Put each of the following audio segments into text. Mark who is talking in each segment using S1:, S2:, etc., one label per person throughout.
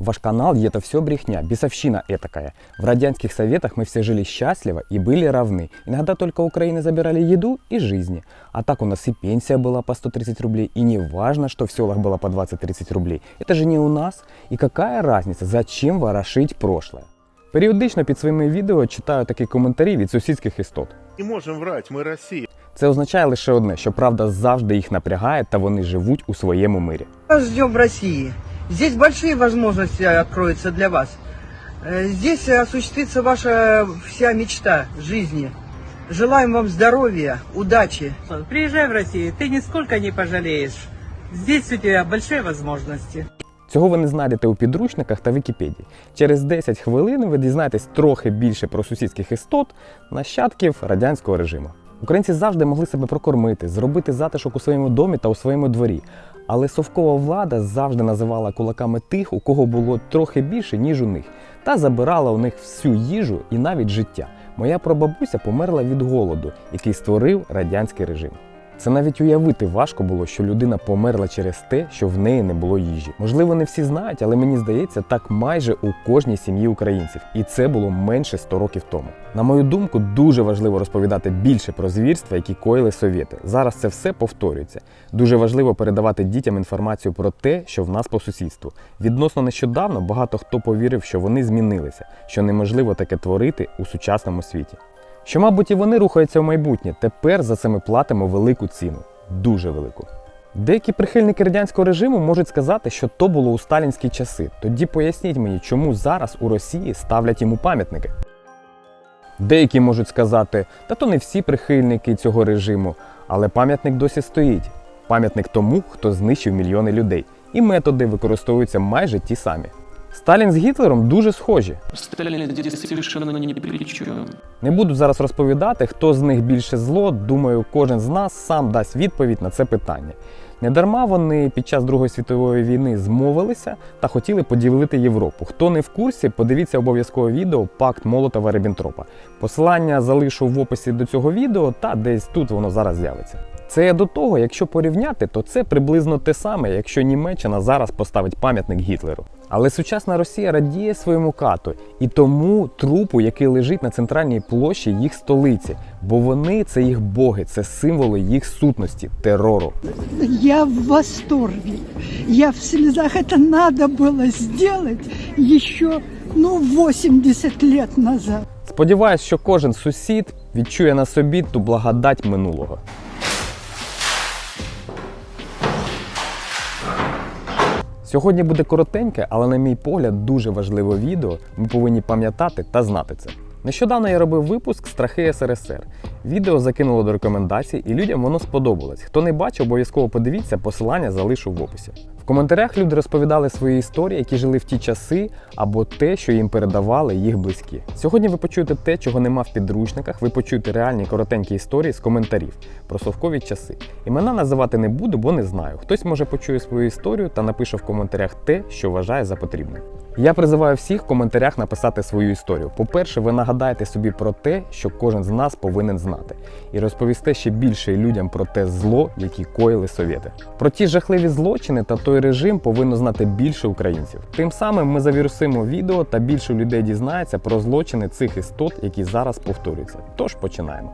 S1: Ваш канал – это все брехня, бесовщина этакая. В радянских советах мы все жили счастливо и были равны. Иногда только у Украины забирали еду и жизни. А так у нас и пенсия была по 130 рублей, и не важно, что в селах было по 20-30 рублей. Это же не у нас. И какая разница, зачем ворошить прошлое? Періодично під своїми відео читаю такі коментарі від сусідських істот.
S2: Не можем врать, мы Россия.
S1: Це означає лише одне, що правда завжди їх напрягає та вони живуть у своєму мирі.
S3: Вас ждем в России. Здесь большие возможности откроются для вас. Э, Здесь осуществится ваша вся мечта жизни. Желаем вам здоровья, удачи.
S4: Приезжай в Россию, ты нисколько не пожалеешь. Здесь у тебя большие возможности.
S1: Цього ви не знайдете у підручниках та Вікіпедії. Через 10 хвилин ви дізнаєтесь трохи більше про сусідських істот, нащадків радянського режиму. Українці завжди могли себе прокормити, зробити затишок у своєму домі та у своєму дворі. Але совкова влада завжди називала кулаками тих, у кого було трохи більше, ніж у них, та забирала у них всю їжу і навіть життя. Моя прабабуся померла від голоду, який створив радянський режим. Це навіть уявити важко було, що людина померла через те, що в неї не було їжі. Можливо, не всі знають, але мені здається, так майже у кожній сім'ї українців, і це було менше 100 років тому. На мою думку, дуже важливо розповідати більше про звірства, які коїли совєти. Зараз це все повторюється. Дуже важливо передавати дітям інформацію про те, що в нас по сусідству. Відносно нещодавно багато хто повірив, що вони змінилися, що неможливо таке творити у сучасному світі. Що, мабуть, і вони рухаються в майбутнє. Тепер за це ми платимо велику ціну, дуже велику. Деякі прихильники радянського режиму можуть сказати, що то було у сталінські часи. Тоді поясніть мені, чому зараз у Росії ставлять йому пам'ятники. Деякі можуть сказати, та то не всі прихильники цього режиму, але пам'ятник досі стоїть. Пам'ятник тому, хто знищив мільйони людей. І методи використовуються майже ті самі. Сталін з Гітлером дуже схожі.
S5: Не
S1: буду зараз розповідати, хто з них більше зло. Думаю, кожен з нас сам дасть відповідь на це питання. Недарма вони під час Другої світової війни змовилися та хотіли поділити Європу. Хто не в курсі, подивіться обов'язково відео Пакт Молотова Ріббентропа. Посилання залишу в описі до цього відео та десь тут воно зараз з'явиться. Це я до того, якщо порівняти, то це приблизно те саме, якщо Німеччина зараз поставить пам'ятник Гітлеру. Але сучасна Росія радіє своєму кату і тому трупу, який лежить на центральній площі їх столиці, бо вони це їх боги, це символи їх сутності, терору.
S6: Я в восторге. Я в слезах. Это надо было сделать еще, ну, 80 лет назад.
S1: Сподіваюсь, що кожен сусід відчує на собі ту благодать минулого. Сьогодні буде коротеньке, але, на мій погляд, дуже важливе відео. Ми повинні пам'ятати та знати це. Нещодавно я робив випуск Страхи СРСР. Відео закинуло до рекомендацій, і людям воно сподобалось. Хто не бачив, обов'язково подивіться, посилання залишу в описі. В коментарях люди розповідали свої історії, які жили в ті часи, або те, що їм передавали їх близькі. Сьогодні ви почуєте те, чого нема в підручниках. Ви почуєте реальні коротенькі історії з коментарів про совкові часи. Імена називати не буду, бо не знаю. Хтось може почує свою історію та напише в коментарях те, що вважає за потрібне. Я призиваю всіх в коментарях написати свою історію. По-перше, ви нагадаєте собі про те, що кожен з нас повинен знати, і розповісте ще більше людям про те зло, які коїли совєти. Про ті жахливі злочини та той режим повинно знати більше українців. Тим самим ми завірусимо відео та більше людей дізнається про злочини цих істот, які зараз повторюються. Тож починаємо.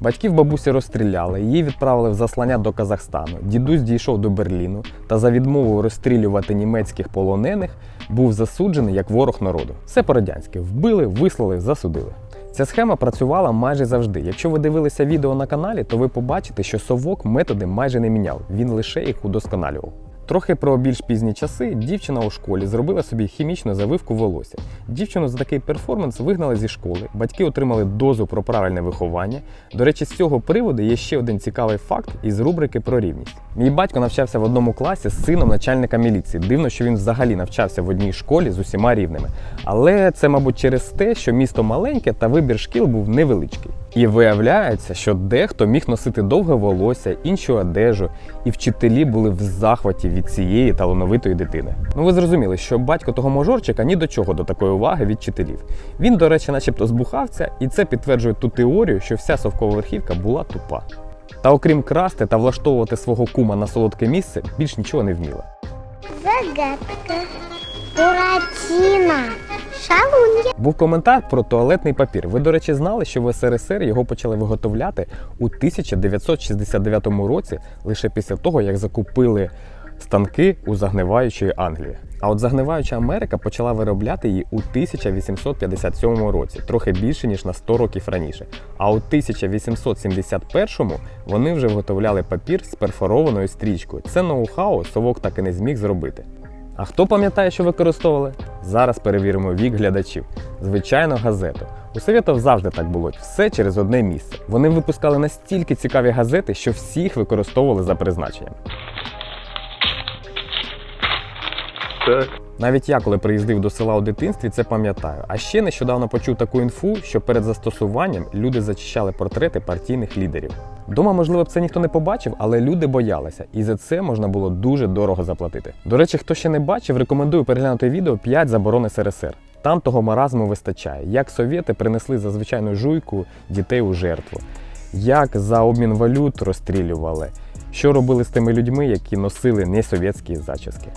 S1: Батьків бабусі розстріляли, її відправили в заслання до Казахстану. Дідусь дійшов до Берліну та за відмову розстрілювати німецьких полонених був засуджений як ворог народу. Все по-радянськи вбили, вислали, засудили. Ця схема працювала майже завжди. Якщо ви дивилися відео на каналі, то ви побачите, що совок методи майже не міняв, він лише їх удосконалював. Трохи про більш пізні часи дівчина у школі зробила собі хімічну завивку волосся. Дівчину за такий перформанс вигнали зі школи, батьки отримали дозу про правильне виховання. До речі, з цього приводу є ще один цікавий факт із рубрики про рівність. Мій батько навчався в одному класі з сином начальника міліції. Дивно, що він взагалі навчався в одній школі з усіма рівними. Але це, мабуть, через те, що місто маленьке та вибір шкіл був невеличкий. І виявляється, що дехто міг носити довге волосся, іншу одежу, і вчителі були в захваті від цієї талановитої дитини. Ну ви зрозуміли, що батько того мажорчика ні до чого до такої уваги від вчителів. Він, до речі, начебто збухався, і це підтверджує ту теорію, що вся совкова верхівка була тупа. Та окрім красти та влаштовувати свого кума на солодке місце, більш нічого не вміла.
S7: Загадка. Буратино. Шалунья.
S1: Був коментар про туалетний папір. Ви, до речі, знали, що в СРСР його почали виготовляти у 1969 році, лише після того, як закупили станки у загниваючої Англії. А от загниваюча Америка почала виробляти її у 1857 році, трохи більше ніж на 100 років раніше. А у 1871 вони вже виготовляли папір з перфорованою стрічкою. Це ноу-хау совок так і не зміг зробити. А хто пам'ятає, що використовували? Зараз перевіримо вік глядачів. Звичайно, газету. У Совєтів завжди так було, все через одне місце. Вони випускали настільки цікаві газети, що всіх використовували за призначенням.
S2: Так.
S1: Навіть я, коли приїздив до села у дитинстві, це пам'ятаю. А ще нещодавно почув таку інфу, що перед застосуванням люди зачищали портрети партійних лідерів. Дома, можливо, це ніхто не побачив, але люди боялися, і за це можна було дуже дорого заплатити. До речі, хто ще не бачив, рекомендую переглянути відео 5 заборон СРСР. Там того маразму вистачає, як совєти принесли за звичайну жуйку дітей у жертву, як за обмін валют розстрілювали, що робили з тими людьми, які носили несовєтські зачіски.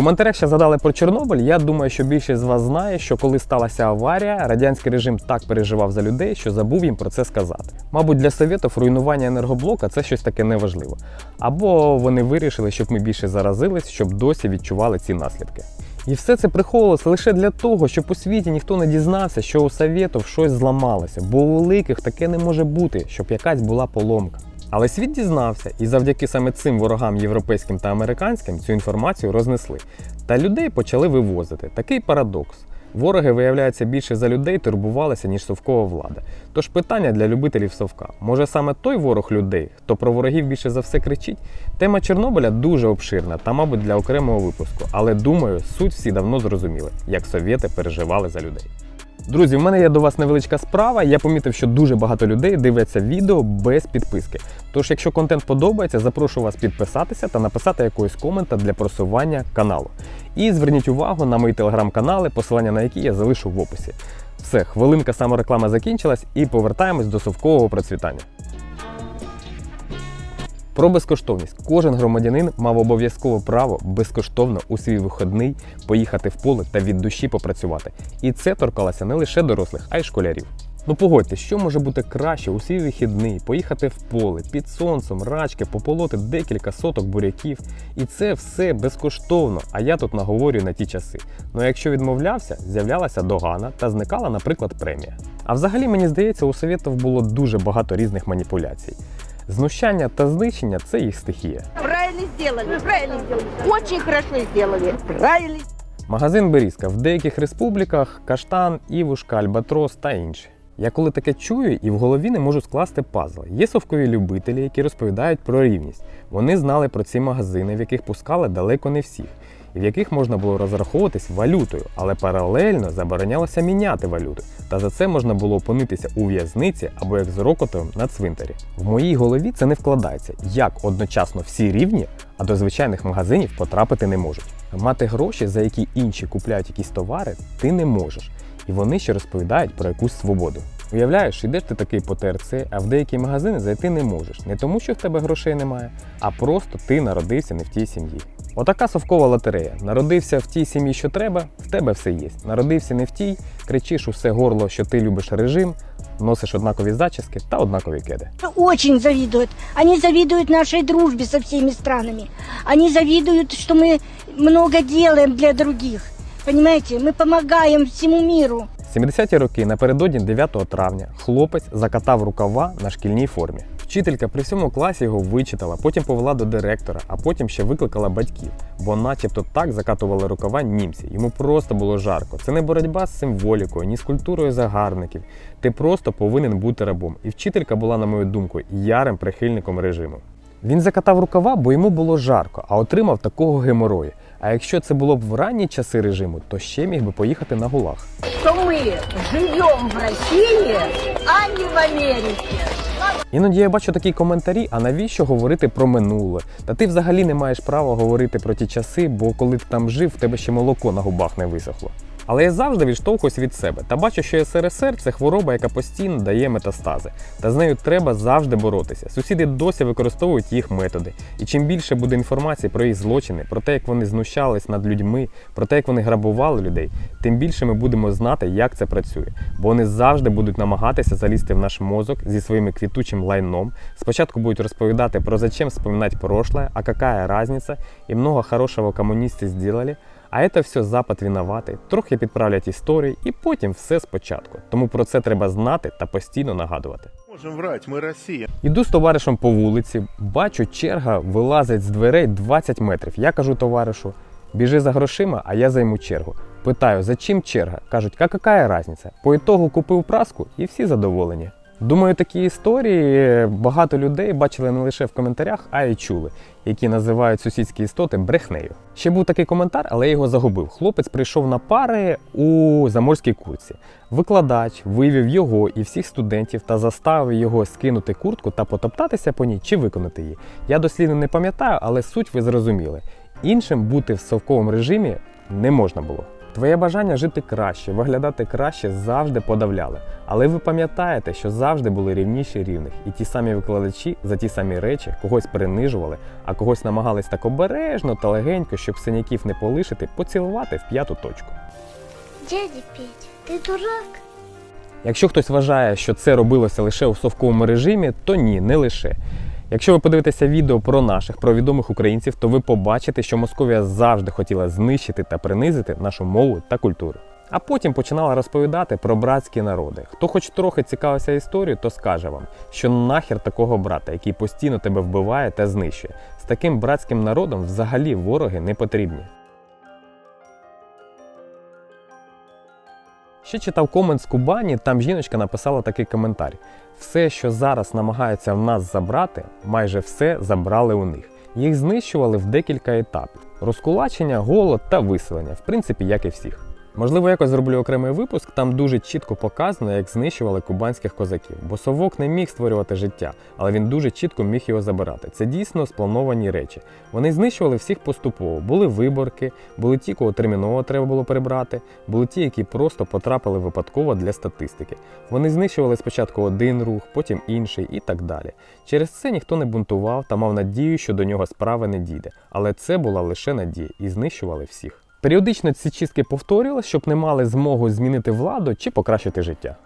S1: Коментарях ще задали про Чорнобиль. Я думаю, що більшість з вас знає, що коли сталася аварія, радянський режим так переживав за людей, що забув їм про це сказати. Мабуть, для совєтів руйнування енергоблока це щось таке неважливо. Або вони вирішили, щоб ми більше заразились, щоб досі відчували ці наслідки. І все це приховувалося лише для того, щоб у світі ніхто не дізнався, що у совєтів щось зламалося, бо у великих таке не може бути, щоб якась була поломка. Але світ дізнався, і завдяки саме цим ворогам європейським та американським цю інформацію рознесли. Та людей почали вивозити. Такий парадокс. Вороги, виявляється, більше за людей турбувалися, ніж совкова влада. Тож питання для любителів совка: може саме той ворог людей, хто про ворогів більше за все кричить? Тема Чорнобиля дуже обширна та, мабуть, для окремого випуску. Але думаю, суть всі давно зрозуміли, як совєти переживали за людей. Друзі, в мене є до вас невеличка справа. Я помітив, що дуже багато людей дивляться відео без підписки. Тож, якщо контент подобається, запрошую вас підписатися та написати якогось комента для просування каналу. І зверніть увагу на мої телеграм-канали, посилання на які я залишу в описі. Все, хвилинка самореклама закінчилась і повертаємось до совкового процвітання. Про безкоштовність. Кожен громадянин мав обов'язково право безкоштовно у свій виходний поїхати в поле та від душі попрацювати. І це торкалося не лише дорослих, а й школярів. Ну погодьте, що може бути краще у свій вихідний, поїхати в поле під сонцем, рачки, пополоти декілька соток буряків. І це все безкоштовно. А я тут наговорю на ті часи. Ну а якщо відмовлявся, з'являлася догана та зникала, наприклад, премія. А взагалі мені здається, у совєтів було дуже багато різних маніпуляцій. Знущання та знищення це їх стихія.
S8: Правильно сделали, правильно сделали. Очень хорошо сделали. Правильно.
S1: Магазин Берізка в деяких республіках каштан, івушка, альбатрос та інші. Я коли таке чую і в голові не можу скласти пазл. Є совкові любителі, які розповідають про рівність. Вони знали про ці магазини, в яких пускали далеко не всіх, в яких можна було розраховуватись валютою, але паралельно заборонялося міняти валюту. Та за це можна було опинитися у в'язниці або як з рокотом на цвинтарі. В моїй голові це не вкладається, як одночасно всі рівні, а до звичайних магазинів потрапити не можуть. Мати гроші, за які інші купляють якісь товари, ти не можеш. І вони ще розповідають про якусь свободу. Уявляєш, йдеш ти такий по ТРЦ, а в деякі магазини зайти не можеш. Не тому, що в тебе грошей немає, а просто ти народився не в тій сім'ї. Отака совкова лотерея. Народився в тій сім'ї, що треба, в тебе все є. Народився не в тій, кричиш усе горло, що ти любиш режим, носиш однакові зачіски та однакові кеди.
S7: Очень завидуют. Они завидуют нашей дружбе со всеми странами. Они завидуют, что мы много делаем для других. Понимаете, мы помогаем всему миру.
S1: 70-ті роки напередодні 9 травня хлопець закатав рукава на шкільній формі. Вчителька при всьому класі його вичитала, потім повела до директора, а потім ще викликала батьків, бо начебто так закатували рукава німці. Йому просто було жарко. Це не боротьба з символікою, ні з культурою загарбників. Ти просто повинен бути рабом. І вчителька була, на мою думку, ярим прихильником режиму. Він закатав рукава, бо йому було жарко, а отримав такого геморою. А якщо це було б в ранні часи режиму, то ще міг би поїхати на гулах.
S8: Що ми живем в Росії, а не в Америці.
S1: Іноді я бачу такі коментарі, а навіщо говорити про минуле? Та ти взагалі не маєш права говорити про ті часи, бо коли ти там жив, в тебе ще молоко на губах не висохло. Але я завжди відштовхуюсь від себе та бачу, що СРСР це хвороба, яка постійно дає метастази. Та з нею треба завжди боротися. Сусіди досі використовують їх методи. І чим більше буде інформації про їх злочини, про те, як вони знущались над людьми, про те, як вони грабували людей, тим більше ми будемо знати, як це працює. Бо вони завжди будуть намагатися залізти в наш мозок зі своїм квітучим лайном. Спочатку будуть розповідати про зачем вспоминать прошлое, а какая разница, і много хорошого комуністи зробили. А це все Запад винуватий, трохи підправлять історії і потім все спочатку. Тому про це треба знати та постійно нагадувати.
S2: Можем врать, мы Россия.
S1: Іду з товаришем по вулиці, бачу, черга вилазить з дверей 20 метрів. Я кажу товаришу, біжи за грошима, а я займу чергу. Питаю, за чим черга? Кажуть, а яка різниця? По ітогу купив праску і всі задоволені. Думаю, такі історії багато людей бачили не лише в коментарях, а й чули, які називають сусідські істоти брехнею. Ще був такий коментар, але я його загубив. Хлопець прийшов на пари у заморській курці. Викладач вивів його і всіх студентів та заставив його скинути куртку та потоптатися по ній чи виконати її. Я дослідно не пам'ятаю, але суть ви зрозуміли. Іншим бути в совковому режимі не можна було. Твоє бажання жити краще, виглядати краще завжди подавляли. Але ви пам'ятаєте, що завжди були рівніші рівних, і ті самі викладачі за ті самі речі когось принижували, а когось намагались так обережно та легенько, щоб синяків не полишити, поцілувати в п'яту точку.
S9: Дядя Петя, ты дурак?
S1: Якщо хтось вважає, що це робилося лише у совковому режимі, то ні, не лише. Якщо ви подивитеся відео про наших, про відомих українців, то ви побачите, що Московія завжди хотіла знищити та принизити нашу мову та культуру. А потім починала розповідати про братські народи. Хто хоч трохи цікавився історією, то скаже вам, що нахер такого брата, який постійно тебе вбиває та знищує. З таким братським народом взагалі вороги не потрібні. Ще читав комент з Кубані, там жіночка написала такий коментар: все, що зараз намагаються в нас забрати, майже все забрали у них. Їх знищували в декілька етапів: розкулачення, голод та виселення, в принципі, як і всіх. Можливо, якось зроблю окремий випуск, там дуже чітко показано, як знищували кубанських козаків. Бо совок не міг створювати життя, але він дуже чітко міг його забирати. Це дійсно сплановані речі. Вони знищували всіх поступово. Були виборки, були ті, кого терміново треба було прибрати, були ті, які просто потрапили випадково для статистики. Вони знищували спочатку один рух, потім інший і так далі. Через це ніхто не бунтував та мав надію, що до нього справа не дійде. Але це була лише надія, і знищували всіх. Періодично ці чистки повторювали, щоб не мали змогу змінити владу чи покращити життя.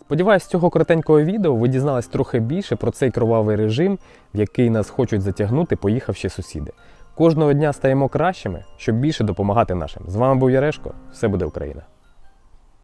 S1: Сподіваюсь, з цього коротенького відео ви дізнались трохи більше про цей кровавий режим, в який нас хочуть затягнути, поїхавши сусіди. Кожного дня стаємо кращими, щоб більше допомагати нашим. З вами був Ярешко. Все буде Україна!